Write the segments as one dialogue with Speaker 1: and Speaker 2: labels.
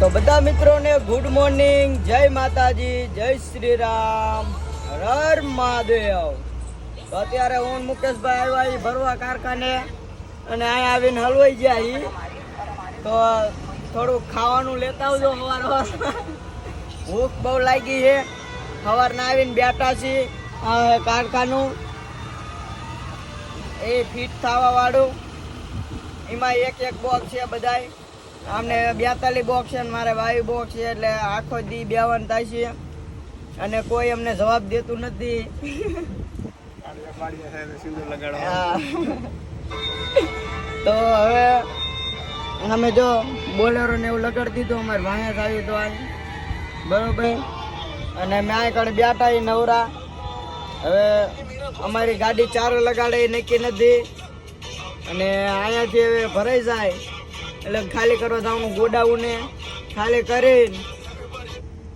Speaker 1: તો બધા મિત્રોને ગુડ મોર્નિંગ જય માતાજી, જય શ્રી રામ હર મહાદેવ. તો અત્યારે હું મુકેશભાઈ આવ્યા છીએ ભરવા કારખાને અને અહીંયા આવીને હલવાઈ ગયા એ તો થોડુંક ખાવાનું લેતા આવજો સવાર. ભૂખ બહુ લાગી છે. સવારના આવીને બેઠા છીએ કારખાનું. એ ફિટ થવા વાળું એમાં એક એક બોક્સ છે બધાય. અમને બેતાલીસ બોક્સ છે મારે વાયુ બોક્સ છે એટલે આખો દી બેવાન થાય છે. અને કોઈ અમને જવાબ દેતું નથી. તો હવે અમે જો બોલેરો ને એવું લગાડી દીધું, અમારે ભાણેજ આવ્યું તો આજ બરોબર. અને મેં કಡೆ બેઠા એ નવરા. હવે અમારી ગાડી ચાર લગાડે નક્કી નથી. અને અહીંયાથી હવે ભરાઈ જાય. એટલે ખાલી કરવા જવાનું ગોડાઉને ખાલી કરીને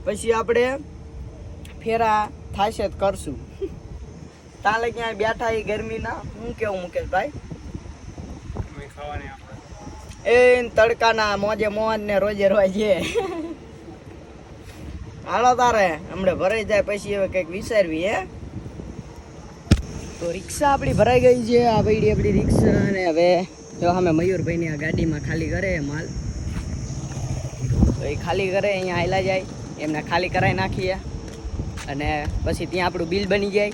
Speaker 1: પછી આપણે ફેરા થાશે જ કરશું. તાલે ક્યાંય બેઠા એ ગરમીના? હું કેવું મુકેશભાઈ એ તડકાના મોજે મોજ ને રોજે રોજે. હાલો તારે હમણાં ભરાઈ જાય પછી હવે કંઈક વિચારવી હે? તો રિક્ષા આપણી ભરાઈ ગઈ છે આ ભાઈ આપણી રિક્ષા અને હવે જો અમે મયુરભાઈની આ ગાડીમાં ખાલી કરે માલ તો એ ખાલી કરે, અહીંયા આયલા જાય. એમને ખાલી કરાવી નાખીએ. અને પછી ત્યાં આપણું બિલ બની જાય.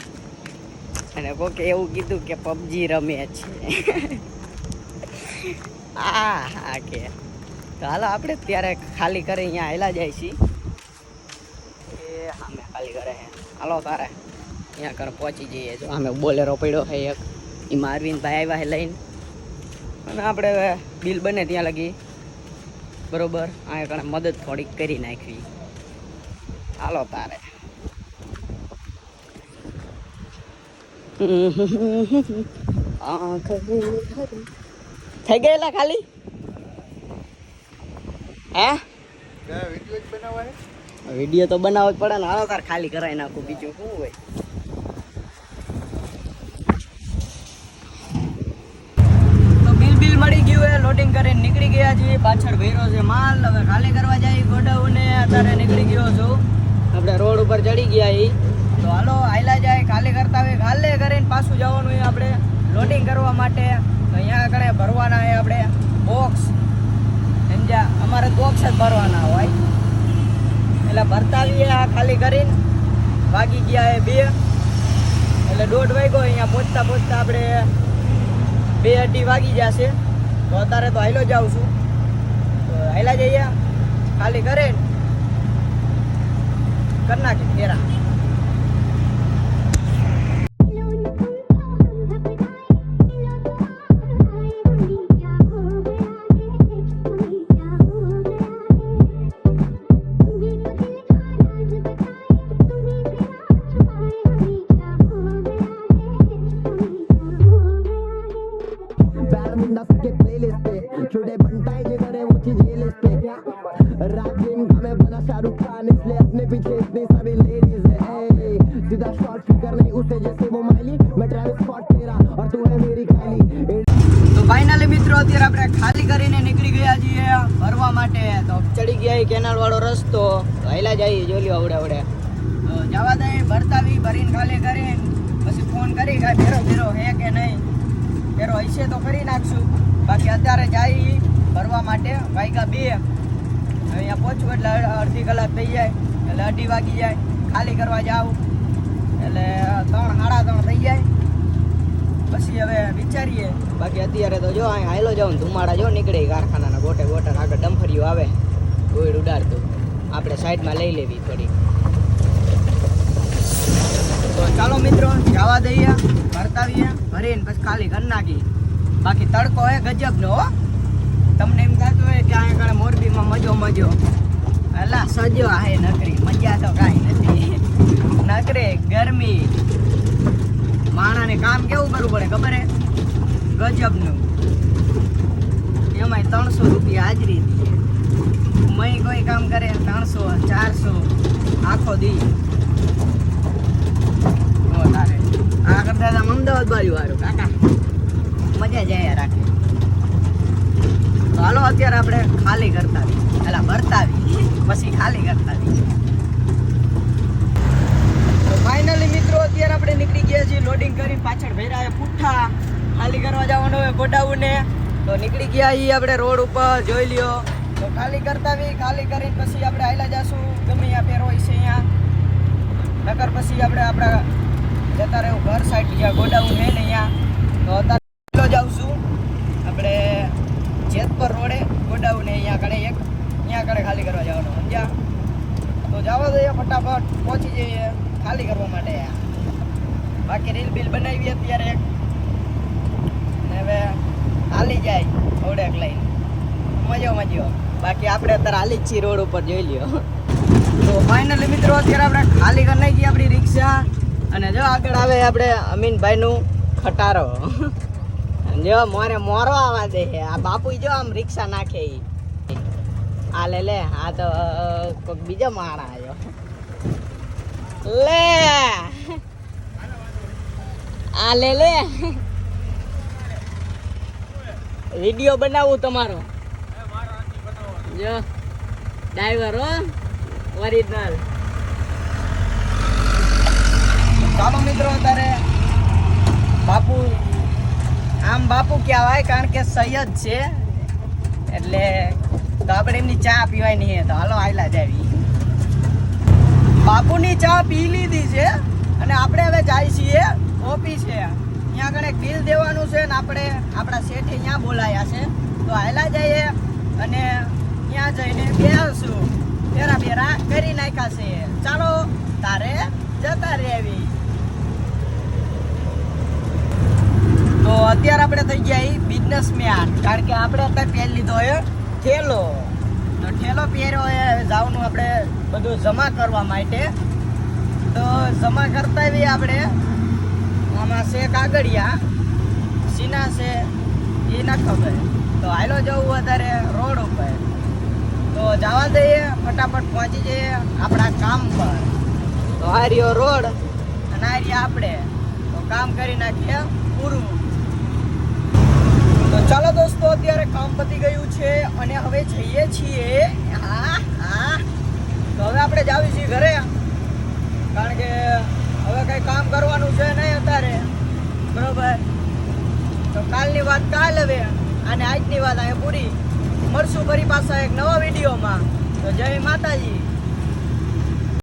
Speaker 1: અને કોકે એવું કીધું કે પબજી રમે છે. આ હા કે. તો હાલો આપણે ત્યારે ખાલી કરે, અહીંયા આયલા જાય છીએ. એ અમે ખાલી કરે હાલો તારે. અહીંયા કર પહોંચી જઈએ. જો અમે બોલેરો પડ્યો છે એક. એમાં અરવિંદભાઈ આવ્યા છે લઈને. અને આપણે હવે બિલ બને ત્યાં લગી. બરોબર? અહીંયા કારણે મદદ થોડીક કરી નાખવી. હાલો તારે. થઈ ગયેલા ખાલી? હે? વીડિયો તો બનાવવો જ પડે ને. હાલો તાર ખાલી કરાવી નાખું બીજું શું હોય? કરીને નીકળી ગયા છીએ. પાછળ ભર્યો છે માલ. હવે ખાલી કરવા જાય ગોડાઉને. અત્યારે નીકળી ગયો છું. આપણે રોડ ઉપર ચડી ગયા એ તો હાલો હાયલા જાય. ખાલી કરતા હોય, ખાલે કરીને પાછું જવાનું આપણે. લોડિંગ કરવા માટે. તો અહીંયા આગળ ભરવાના હોય આપણે બોક્સ સમજ્યા અમારે બોક્સ જ ભરવાના હોય. એટલે ભરતા આવીએ આ ખાલી કરીને. વાગી ગયા એ બે. એટલે દોઢ વાગ્યો, અહીંયા પહોંચતા પહોંચતા આપણે બે અઢી વાગી જશે તો અત્યારે તો હાઈલો જાઉં છું. હાઈલા જઈએ. ખાલી કરે કરી નાખી ફેરા
Speaker 2: बैडमिंटन के प्लेलिस्ट पे छोटे बनता है जिधर है वो चीज ये लिस्ट पे क्या रात दिन का मैं बना शाहरुख खान इसलिए अपने पीछे इतनी सारी लेडीज है ए, सीधा शॉर्ट फिगर नहीं उसे जैसे वो माइली मैं ट्रैविस स्कॉट तेरा और तू है मेरी काली
Speaker 1: તો ફાઇનલી મિત્રો અત્યારે આપણે ખાલી કરીને નીકળી ગયા છીએ ભરવા માટે તો ચડી ગયા એ કેનાલ વાળો રસ્તો તો હાઈલા જઈએ જોઈ લ્યો આવડે આવડે તો જવા દઈએ ભરતાવી ભરીને ખાલી કરીને પછી ફોન કરી કાંઈ ફેરો ફેરો હે કે નહીં ફેરો હશે તો કરી નાખશું. બાકી અત્યારે જાય ફરવા માટે વાગ્યા બે. અહીંયા પહોંચવું એટલે અડધી કલાક થઈ જાય, એટલે અઢી વાગી જાય. ખાલી કરવા જાવ એટલે ત્રણ, સાડા ત્રણ થઈ જાય. પછી હવે વિચારીએ. બાકી અત્યારે તો જો, અહીં હાયલો જાઉં ધુમાડા જો નીકળે કારખાનાના ગોટે ગોટે આગળ ડમફરીઓ આવે. ગોળ ઉડાડતું. આપણે સાઈડમાં લઈ લેવી થોડી તો ચાલો મિત્રો, જવા દઈએ ભરતાવીએ ભરીને પછી ખાલી કરી નાખી. બાકી તડકો હે ગજબનો, હો. તમને એમ થતું હોય કે અહીંયા આગળ મોરબીમાં મજો મજો. અલા, સજો હે નકરી. મજા તો કાંઈ નથી. નકરે ગરમી. માણાને કામ કેવું કરવું પડે ખબર હે? ગજબનું. એમાંય ત્રણસો રૂપિયા હાજરી મય કોઈ કામ કરે, ત્રણસો, ચારસો, આખો દી. ઓ તારે આ કરતા તો આમ અમદાવાદ અત્યારે આપણે ખાલી કરતા. એટલે ભરતા પછી ખાલી કરતા ફાઇનલી મિત્રો, અત્યારે આપણે નીકળી ગયા છીએ લોડિંગ કરીને પાછળ ભર્યા છે પુઠ્ઠા. ખાલી કરવા જવાનું હોય ગોડાઉને. તો નીકળી ગયા એ આપણે રોડ ઉપર, જોઈ લ્યો. તો ખાલી કરતા ખાલી કરીને પછી આપણે આયલા જાશું. ગમે ત્યાં પેરો છે અહીંયા. નકર પછી આપણે આપણા જતા રહેવું ઘર સાઈડ જ્યાં ગોડાઉન છે ને અહીંયા તો અત્યારે જાઉં છું. આપણે જેતપર રોડે ગોડાઉન અહીંયા કણે એક અહીંયા કણે ખાલી કરવા જવાનું, સમજ્યા? તો જવા દઈએ ફટાફટ, પહોંચી જઈએ ખાલી કરવા માટે. બાકી રીલ બિલ બનાવી અત્યારે એક. ને હવે હાલી જાય થોડેક લઈને. મજો મજો બાકી આપણે અત્યારે હાલી જ છીએ રોડ ઉપર, જોઈ લ્યો. તો ફાઇનલી મિત્રો, અત્યારે આપણે ખાલી કરી નાખી આપણી રિક્ષા. અને જો આગળ આવે આપણે અમીનભાઈનું ખટારો. જો મોરે મોરો આવા દે આ બાપુ જો આમ રિક્ષા નાખે ઈ. આ લે લે, આ તો કોઈક બીજો માણા આવ્યો. લે! આ લે લે. વિડિયો બનાવું તમારો. જો, ડ્રાઈવર હો, ઓરિજિનલ ચાલો મિત્રો અત્યારે બાપુ આમ બાપુ કહેવાય કારણ કે સૈયદ છે. એટલે તો આપણે એમની ચા પીવાય નહીં તો હાલો આયલા જાવી બાપુની ચા પી લીધી છે અને આપણે હવે જાય છીએ ઓફિસે. ત્યાં આગળ એક બિલ દેવાનું છે ને આપણે આપણા શેઠે ત્યાં બોલાયા છે. તો આયલા જઈએ અને ત્યાં જઈને બેસું ફેરા ફેરા કરી નાખ્યા છે. ચાલો, તારે જતા રહેવી તો અત્યારે આપણે થઈ ગયા બિઝનેસમેન કારણ કે આપણે અત્યારે પહેર લીધો હોય ઠેલો. તો ઠેલો પહેર્યો એ જવાનું આપણે બધું જમા કરવા માટે. તો જમા કરતા બી આપણે. આમાં છે કાગળિયા, સીના છે એ ના ખબર. તો હાલો જવું વધારે રોડ ઉપર. તો જવા દઈએ, ફટાફટ પહોંચી જઈએ આપણા કામ પર. તો આ રહ્યો રોડ અને આ રહ્યા આપણે. તો કામ કરી નાખીએ પૂરું. તો ચાલો દોસ્તો, અત્યારે કામ પતી ગયું છે અને હવે જઈએ છીએ. હા હા. તો હવે આપણે જાવી છીએ ઘરે. કારણ કે હવે કઈ કામ કરવાનું છે નહીં અત્યારે. બરોબર? તો કાલની વાત કાલ હવે. અને આજની વાત અહીંયા પૂરી. મળશું ફરી પાછા એક નવા વિડીયોમાં. તો જય માતાજી.